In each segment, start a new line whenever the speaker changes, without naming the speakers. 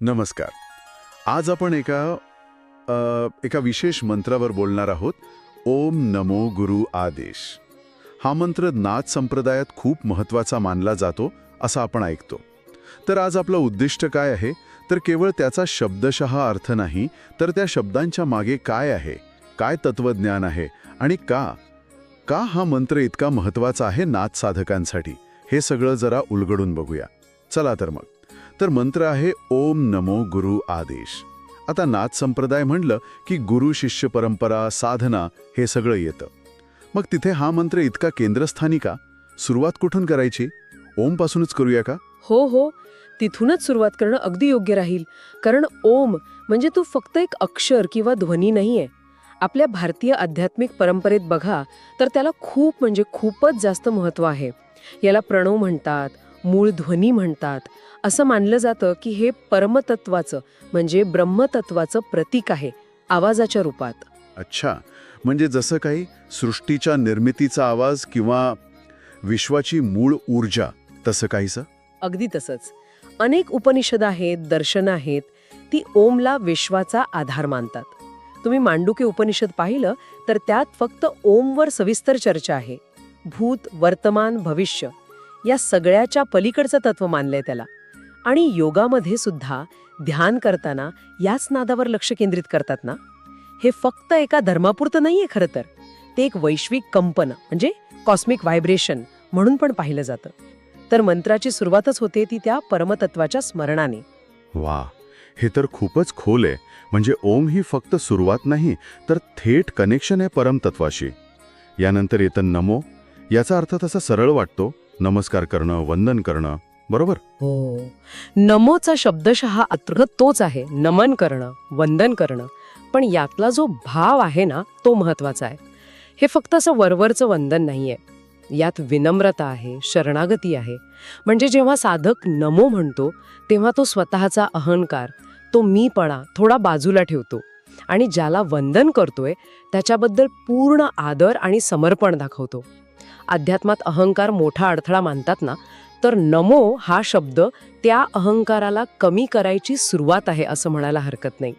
नमस्कार. आज आपण एका अ, एका विशेष मंत्रावर बोलणार आहोत ओम नमो गुरु आदेश. हा मंत्र नाथ संप्रदायात खूप महत्त्वाचा मानला जातो असं आपण ऐकतो. तर आज आपलं उद्दिष्ट काय आहे? तर केवळ त्याचा शब्दशः अर्थ नाही तर त्या शब्दांच्या मागे काय आहे? काय तत्वज्ञान आहे? आणि का? का हा मंत्र इतका महत्त्वाचा आहे नाथ साधकांसाठी? हे सगळं जरा उलगडून बघूया. चला तर मग. तर मंत्र आहे ओम नमो गुरु आदेश. आता नाथ संप्रदाय म्हणलं की गुरु शिष्य परंपरा साधना हे सगळं येतं. मग तिथे हा मंत्र इतका केंद्रस्थानी का? सुरुवात कुठून करायची? ओमपासूनच करूया का?
हो हो. तिथूनच सुरुवात करणं अगदी योग्य राहील. कारण ओम म्हणजे तू फक्त एक अक्षर किंवा ध्वनी नाहीये. आपल्या भारतीय आध्यात्मिक परंपरेत बघा तर त्याला खूप म्हणजे खूपच जास्त महत्त्व आहे. याला प्रणव म्हणतात मूळ ध्वनी म्हणतात असं मानलं जातं की हे परमतत्वाचं म्हणजे ब्रह्मतत्वाचं प्रतीक आहे आवाजाच्या रूपात.
अच्छा. म्हणजे जसं काही सृष्टीच्या निर्मितीचा आवाज किंवा विश्वाची मूळ ऊर्जा तसं काहीसं
अगदी तसंच. अनेक उपनिषद आहेत दर्शनं आहेत ती ओमला विश्वाचा आधार मानतात. तुम्ही मांडुके उपनिषद पाहिलं तर त्यात फक्त ओमवर सविस्तर चर्चा आहे. भूत वर्तमान भविष्य या सगळ्याच्या पलीकडचं तत्व मानलंय त्याला. आणि योगामध्ये सुद्धा ध्यान करताना याच नादावर लक्ष केंद्रित करतात ना? हे फक्त एका धर्मापुरतं नाहीये खरं तर. ते एक वैश्विक कंपन म्हणजे कॉस्मिक व्हायब्रेशन म्हणून पण पाहिलं जातं. तर मंत्राची सुरुवातच होते ती त्या परमतत्वाच्या स्मरणाने.
वा हे तर खूपच खोल आहे. म्हणजे ओम ही फक्त सुरुवात नाही तर थेट कनेक्शन आहे परमतत्वाशी. यानंतर येतं नमो याचा अर्थ तसा सरळ वाटतो. नमस्कार करणं वंदन करणं. बरोबर?
हो. नमोचा शब्दशः अर्थ तोच आहे. नमन करणं वंदन करणं. पण यातला जो भाव आहे ना तो महत्त्वाचा आहे. हे फक्त असं वरवरचं वंदन नाहीये. यात विनम्रता आहे शरणागती आहे. म्हणजे जेव्हा साधक नमो म्हणतो तेव्हा तो स्वतःचा अहंकार तो मीपणा थोडा बाजूला ठेवतो. आणि ज्याला वंदन करतोय त्याच्याबद्दल पूर्ण आदर आणि समर्पण दाखवतो. अध्यात्मात अहंकार मोठा अडथळा मानतात ना तर नमो हा शब्द त्या अहंकाराला कमी करायची सुरुवात आहे असं म्हणायला हरकत नाही.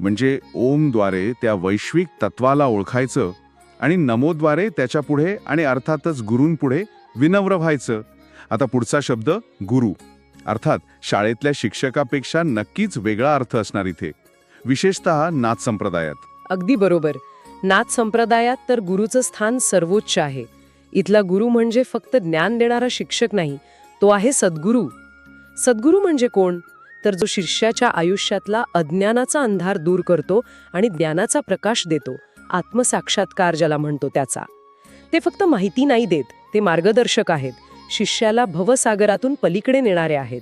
म्हणजे ओमद्वारे त्या वैश्विक तत्वाला ओळखायचं आणि नमोद्वारे त्याच्या पुढे आणि अर्थातच गुरूंपुढे विनम्र व्हायचं. आता पुढचा शब्द गुरु. अर्थात शाळेतल्या शिक्षकापेक्षा नक्कीच वेगळा अर्थ असणार इथे. विशेषतः नाथ संप्रदायात.
अगदी बरोबर. नाथ संप्रदायात तर गुरुचं स्थान सर्वोच्च आहे. इथला गुरु म्हणजे फक्त ज्ञान देणारा शिक्षक नाही तो आहे सद्गुरू. सद्गुरू म्हणजे कोण? तर जो शिष्याच्या आयुष्यातला अज्ञानाचा अंधार दूर करतो आणि ज्ञानाचा प्रकाश देतो आत्मसाक्षात्कार ज्याला म्हणतो त्याचा. ते फक्त माहिती नाही देत ते मार्गदर्शक आहेत शिष्याला भवसागरातून पलीकडे नेणारे आहेत.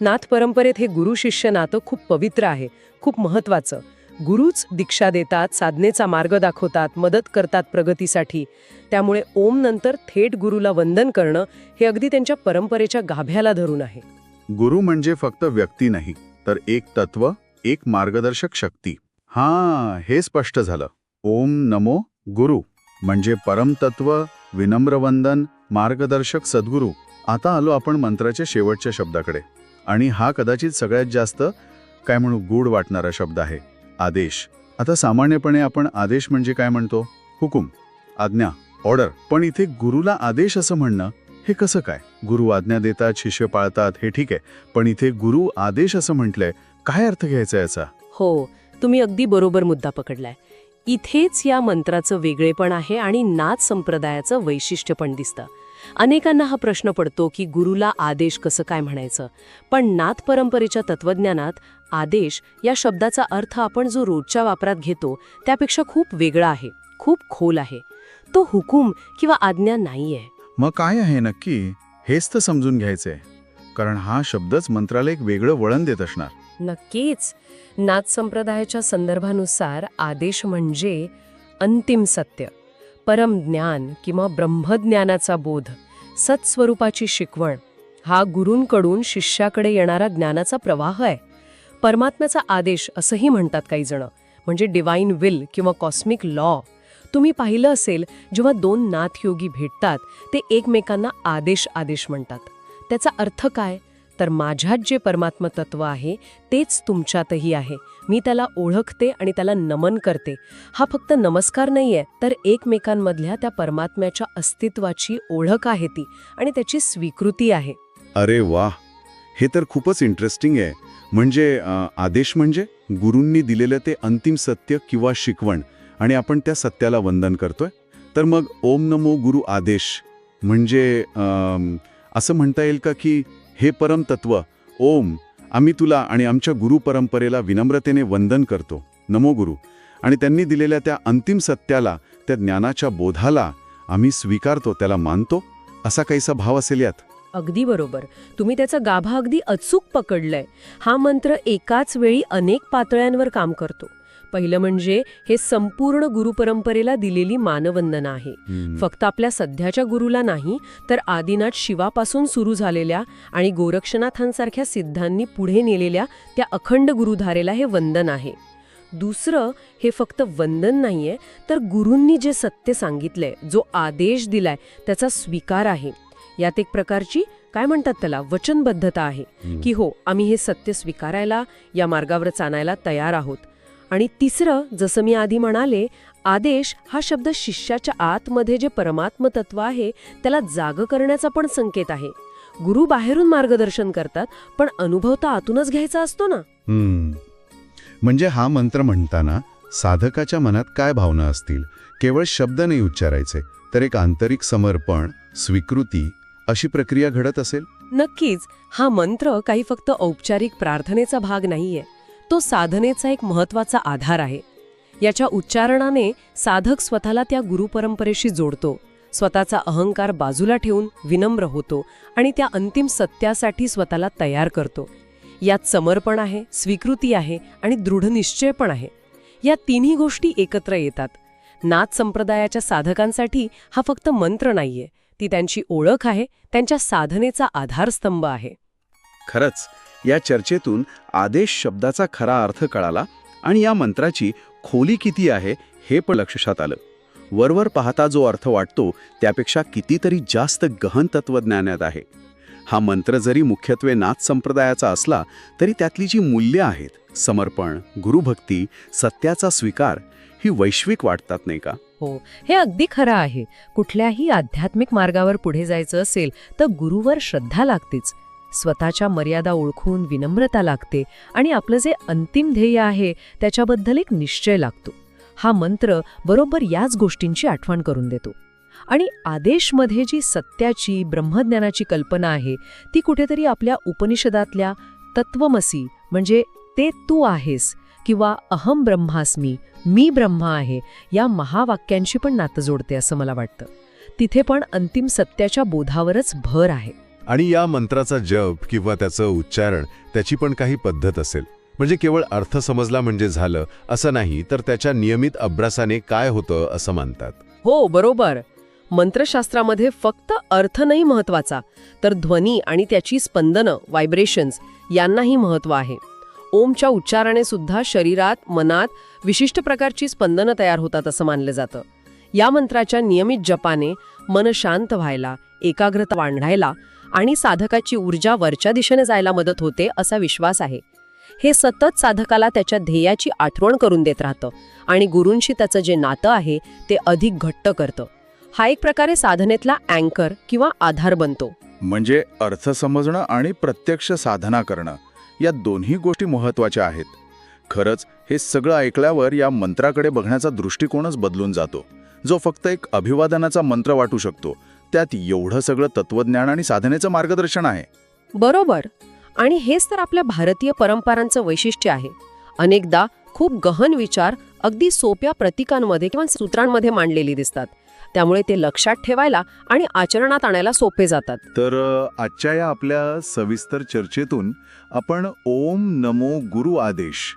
नाथ परंपरेत हे गुरु शिष्य नातं खूप पवित्र आहे खूप महत्वाचं गुरुच दीक्षा देतात साधनेचा मार्ग दाखवतात मदत करतात प्रगतीसाठी. त्यामुळे ओम नंतर थेट गुरुला वंदन करणं हे अगदी त्यांच्या परंपरेच्या गाभ्याला धरून आहे.
गुरु म्हणजे फक्त व्यक्ती नाही तर एक तत्व एक मार्गदर्शक शक्ती. हा हे स्पष्ट झालं. ओम नमो गुरु म्हणजे परमतत्व विनम्र वंदन मार्गदर्शक सद्गुरू. आता आलो आपण मंत्राच्या शेवटच्या शब्दाकडे. आणि हा कदाचित सगळ्यात जास्त काय म्हणू गूढ वाटणारा शब्द आहे. आदेश. आता सामान्यपणे आपण आदेश म्हणजे काय म्हणतो? हुकुम आज्ञा ऑर्डर. पण इथे गुरुला आदेश असं म्हणणं हे कसं काय? गुरु आज्ञा देतात शिष्य पाळतात हे ठीक आहे. पण इथे गुरु आदेश असं म्हटलंय काय अर्थ घ्यायचा याचा?
हो तुम्ही अगदी बरोबर मुद्दा पकडलाय. इथेच या मंत्राचं वेगळेपण आहे आणि नाच संप्रदायाचं वैशिष्ट्य पण दिसतं. अनेकांना हा प्रश्न पडतो की गुरुला आदेश कसं काय म्हणायचं? पण नाथ परंपरेच्या तत्वज्ञानात आदेश या शब्दाचा अर्थ आपण जो रोजच्या वापरात घेतो त्यापेक्षा खूप वेगळा आहे खूप खोल आहे. तो हुकूम किंवा आज्ञा नाहीये.
मग काय आहे नक्की? हेच तर समजून घ्यायचंय. कारण हा शब्दच मंत्राला एक वेगळं वळण देत असणार.
नक्कीच. नाथ संप्रदायाच्या संदर्भानुसार आदेश म्हणजे अंतिम सत्य. परम ज्ञान किंवा ब्रह्मज्ञानाचा बोध सत्स्वरूपाची शिकवण हा गुरूंकडून शिष्याकडे येणारा ज्ञानाचा प्रवाह आहे. परमात्म्याचा आदेश असंही म्हणतात काही जण म्हणजे डिवाईन विल किंवा कॉस्मिक लॉ तुम्ही पाहिलं असेल जेव्हा दोन नाथयोगी भेटतात ते एकमेकांना आदेश आदेश म्हणतात. त्याचा अर्थ काय? तर माझ्यात जे परमात्म तत्व आहे तेच तुमच्यातही आहे. मी त्याला ओळखते आणि त्याला नमन करते. हा फक्त नमस्कार नाहीये तर एकमेकांमधल्या त्या परमात्म्याच्या अस्तित्वाची ओळख आहे ती आणि त्याची स्वीकृती आहे.
अरे वा हे तर खूपच इंटरेस्टिंग आहे. म्हणजे आदेश म्हणजे? गुरूंनी दिलेलं ते अंतिम सत्य किंवा शिकवण आणि आपण त्या सत्याला वंदन करतोय? तर मग ओम नमो गुरु आदेश म्हणजे असं म्हणता येईल का की हे परमतत्व ओम आम्ही तुला आणि आमच्या गुरु परंपरेला विनम्रतेने वंदन करतो. नमो गुरु. आणि त्यांनी दिलेल्या त्या अंतिम सत्याला त्या ज्ञानाच्या बोधाला आम्ही स्वीकारतो त्याला मानतो. असा काहीसा भाव असेल यात?
अगदी बरोबर. तुम्ही त्याचा गाभा अगदी अचूक पकडलंय. हा मंत्र एकाच वेळी अनेक पातळ्यांवर काम करतो. पहिलं म्हणजे हे संपूर्ण गुरुपरंपरेला दिलेली मानवंदना आहे. फक्त आपल्या सध्याच्या गुरुला नाही तर आदिनाथ शिवापासून सुरू झालेल्या आणि गोरक्षनाथांसारख्या सिद्धांनी पुढे नेलेल्या त्या अखंड गुरुधारेला हे वंदन आहे. दुसरं हे फक्त वंदन नाहीये तर गुरूंनी जे सत्य सांगितलंय जो आदेश दिलाय त्याचा स्वीकार आहे. यात एक प्रकारची काय म्हणतात त्याला वचनबद्धता आहे. की हो आम्ही हे सत्य स्वीकारायला या मार्गावर चालायला तयार आहोत. आणि तिसरं जसं मी आधी म्हणाले आदेश हा शब्द शिष्याच्या आतमध्ये जे परमात्म तत्व आहे त्याला जाग करण्याचा पण संकेत आहे. गुरु बाहेरून मार्गदर्शन करतात पण अनुभव तर आतूनच घ्यायचा असतो ना?
हम्म. म्हणजे हा मंत्र म्हणताना साधकाच्या मनात काय भावना असतील? केवळ शब्द नाही उच्चारायचे तर एक आंतरिक समर्पण स्वीकृती अशी प्रक्रिया घडत असेल?
नक्कीच. हा मंत्र काही फक्त औपचारिक प्रार्थनेचा भाग नाहीये. तो साधनेचा एक महत्त्वाचा आधार आहे. याच्या उच्चारणाने साधक स्वतःला त्या गुरुपरंपरेशी जोडतो स्वतःचा अहंकार बाजूला ठेवून विनम्र होतो आणि त्या अंतिम सत्यासाठी स्वतःला तयार करतो. यात समर्पण आहे स्वीकृती आहे आणि दृढ निश्चय पण आहे. या तिन्ही गोष्टी एकत्र येतात. नाथ संप्रदायाच्या साधकांसाठी हा फक्त मंत्र नाहीये ती त्यांची ओळख आहे त्यांच्या साधनेचा आधारस्तंभ आहे.
खरंच या चर्चेतून आदेश शब्दाचा खरा अर्थ कळाला आणि या मंत्राची खोली किती आहे हे पण लक्षात आलं. वरवर पाहता जो अर्थ वाटतो त्यापेक्षा कितीतरी जास्त गहन तत्वज्ञानात आहे. हा मंत्र जरी मुख्यत्वे नाथ संप्रदायाचा असला तरी त्यातली जी मूल्य आहेत समर्पण गुरुभक्ती सत्याचा स्वीकार ही वैश्विक वाटतात नाही का?
हो हे अगदी खरं आहे. कुठल्याही आध्यात्मिक मार्गावर पुढे जायचं असेल तर गुरुवर श्रद्धा लागतेच. स्वतःच्या मर्यादा ओळखून विनम्रता लागते आणि आपलं जे अंतिम ध्येय आहे त्याच्याबद्दल एक निश्चय लागतो. हा मंत्र बरोबर याच गोष्टींची आठवण करून देतो. आणि आदेशमध्ये जी सत्याची ब्रह्मज्ञानाची कल्पना आहे ती कुठेतरी आपल्या उपनिषदातल्या तत्वमसी म्हणजे ते तू आहेस किंवा अहम ब्रह्मास्मी मी ब्रह्मा आहे या महावाक्यांशी पण नातं जोडते असं मला वाटतं. तिथे पण अंतिम सत्याच्या बोधावरच भर आहे.
आणि या मंत्राचा जप किंवा त्याचं उच्चारण त्याची पण काही पद्धत असेल. म्हणजे केवळ अर्थ समजला म्हणजे झालं असं नाही तर त्याच्या नियमित अभ्यासाने काय होतं असं मानतात.
हो बरोबर. मंत्रशास्त्रामध्ये फक्त अर्थ नाही महत्त्वाचा तर ध्वनी आणि त्याची स्पंदनं व्हायब्रेशन्स यांनाही महत्त्व आहे. ओमच्या उच्चाराने सुद्धा शरीरात मनात विशिष्ट प्रकारची स्पंदनं तयार होतात असं मानलं जातं. या मंत्राच्या नियमित जपाने मन शांत व्हायला एकाग्रता वाढायला आणि साधकाची ऊर्जा वरच्या दिशेने जायला मदत होते असा विश्वास आहे. हे सतत साधकाला त्याच्या ध्येयाची आठवण करून देत राहतं आणि गुरूंशी त्याचं जे नातं आहे ते अधिक घट्ट करतं. हा एक प्रकारे साधनेतला अँकर किंवा आधार बनतो.
म्हणजे अर्थ समजणं आणि प्रत्यक्ष साधना करणं या दोन्ही गोष्टी महत्त्वाच्या आहेत. खरंच हे सगळं ऐकल्यावर या मंत्राकडे बघण्याचा दृष्टिकोनच बदलून जातो. जो फक्त एक अभिवादनाचा मंत्र वाटू शकतो त्यात एवढं सगळं तत्वज्ञान आणि साधनेचं मार्गदर्शन आहे.
बरोबर. आणि हेच तर आपल्या भारतीय परंपरांचं वैशिष्ट्य आहे. अनेकदा खूप गहन विचार अगदी सोप्या प्रतीकांमध्ये किंवा सूत्रांमध्ये मांडलेली दिसतात. त्यामुळे ते लक्षात ठेवायला आणि आचरणात आणायला सोपे जातात.
तर आजच्या या आपल्या सविस्तर चर्चेतून आपण ओम नमो गुरु आदेश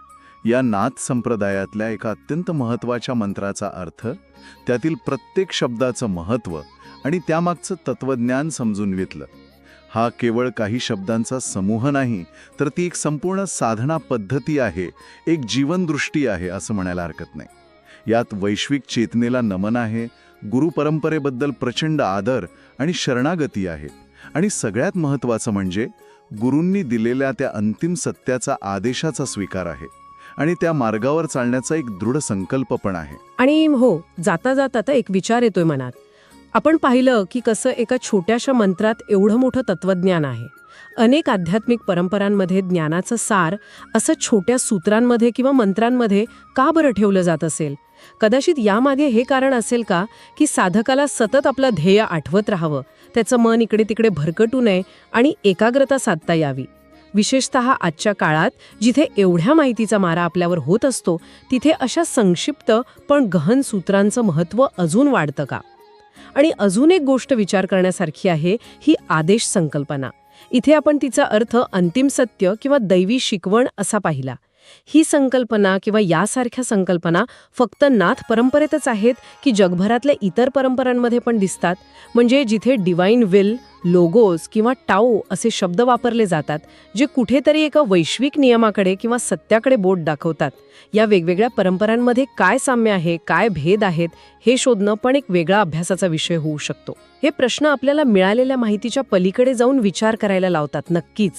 या नाथ संप्रदायातल्या एका अत्यंत महत्त्वाच्या मंत्राचा अर्थ त्यातील प्रत्येक शब्दाचं महत्त्व आणि त्यामागचं तत्वज्ञान समजून घेतलं. हा केवळ काही शब्दांचा समूह नाही तर ती एक संपूर्ण साधना पद्धती आहे एक जीवनदृष्टी आहे असं म्हणायला हरकत नाही. यात वैश्विक चेतनेला नमन आहे गुरुपरंपरेबद्दल प्रचंड आदर आणि शरणागती आहे. आणि सगळ्यात महत्त्वाचं म्हणजे गुरूंनी दिलेल्या त्या अंतिम सत्याचा आदेशाचा स्वीकार आहे. आणि त्या मार्गावर चालण्याचा एक दृढ संकल्प पण आहे.
आणि हो जाता जाता आता एक विचार येतोय मनात. आपण पाहिलं की कसं एका छोट्याशा मंत्रात एवढं मोठं तत्वज्ञान आहे. अनेक आध्यात्मिक परंपरांमध्ये ज्ञानाचं सार असं छोट्या सूत्रांमध्ये किंवा मंत्रांमध्ये का बरं ठेवलं जात असेल? कदाचित यामागे हे कारण असेल का की साधकाला सतत आपलं ध्येय आठवत राहावं त्याचं मन इकडे तिकडे भरकटू नये आणि एकाग्रता साधता यावी? विशेषत आजच्या काळात जिथे एवढ्या माहितीचा मारा आपल्यावर होत असतो तिथे अशा संक्षिप्त पण गहन सूत्रांचं महत्त्व अजून वाढतं का? आणि अजून एक गोष्ट विचार करण्यासारखी आहे ही आदेश संकल्पना. इथे आपण तिचा अर्थ अंतिम सत्य किंवा दैवी शिकवण असा पाहिला. ही संकल्पना किंवा यासारख्या संकल्पना फक्त नाथ परंपरेतच आहेत की जगभरातल्या इतर परंपरांमध्ये पण दिसतात. म्हणजे जिथे डिवाईन विल लोगोज किंवा टाओ असे शब्द वापरले जातात जे कुठेतरी एका वैश्विक नियमाकडे किंवा सत्याकडे बोट दाखवतात. या वेगवेगळ्या परंपरांमध्ये काय साम्य आहे काय भेद आहेत हे शोधणं पण एक वेगळा अभ्यासाचा विषय होऊ शकतो. हे प्रश्न आपल्याला मिळालेल्या माहितीच्या पलीकडे जाऊन विचार करायला लावतात नक्कीच.